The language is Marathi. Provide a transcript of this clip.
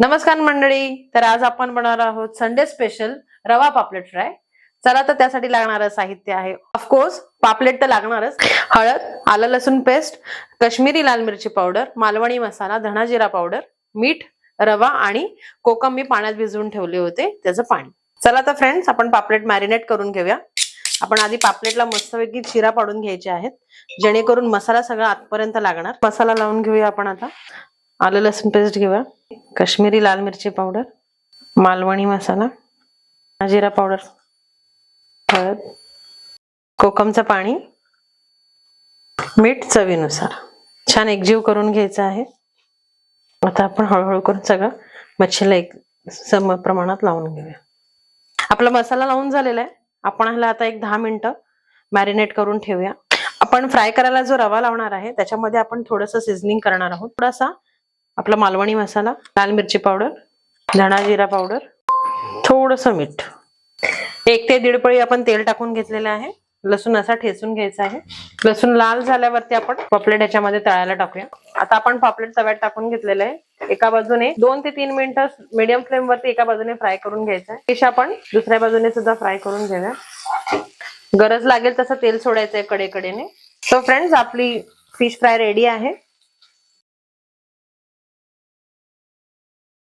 नमस्कार मंडळी. तर आज आपण बनवणार आहोत संडे स्पेशल रवा पापलेट फ्राय चला तर त्यासाठी लागणारं साहित्य आहे. ऑफकोर्स पापलेट तर लागणारच. हळद आलं लसूण पेस्ट कश्मीरी लाल मिरची पावडर मालवणी मसाला धना जिरा पावडर मीठ रवा आणि कोकम मी पाण्यात भिजवून ठेवले होते त्याचं पाणी. चला तर फ्रेंड्स आपण पापलेट मॅरिनेट करून घेऊया. आपण आधी पापलेटला मस्तपैकी चिरा पाडून घ्यायचे आहेत. जेणेकरून मसाला सगळा आतपर्यंत लागणार. मसाला लावून घेऊया आपण आता. आलं लसूण पेस्ट घेऊया. काश्मीरी लाल मिरची पावडर मालवणी मसाला जिरा पावडर हळद कोकमचं पाणी मीठ चवीनुसार. छान एकजीव करून घ्यायचं आहे. आता आपण हळूहळू करून सगळं मच्छीला एक सम प्रमाणात लावून घेऊया. आपला मसाला लावून झालेला आहे. आपण ह्याला आता एक दहा मिनटं मॅरिनेट करून ठेवूया. आपण फ्राय करायला जो रवा लावणार आहे त्याच्यामध्ये आपण थोडंसं सिझनिंग करणार आहोत. थोडासा आपला मालवणी मसाला लाल मिरची पावडर धणा जिरा पावडर थोडस मीठ. एक ते दीड पळी आपण तेल टाकून घेतलेलं आहे. लसूण असा ठेचून घ्यायचा आहे. लसूण लाल झाल्यावरती आपण पापलेट याच्यामध्ये तळायला टाकूया. आता आपण पापलेट तव्यात टाकून घेतलेलं आहे. एका बाजूने दोन ते तीन मिनिटं मीडियम फ्लेमवरती एका बाजूने फ्राय करून घ्यायचं आहे. फिश आपण दुसऱ्या बाजूने सुद्धा फ्राय करून घेऊया. गरज लागेल तसं तेल सोडायचंय कडेकडेने. सो फ्रेंड्स आपली फिश फ्राय रेडी आहे.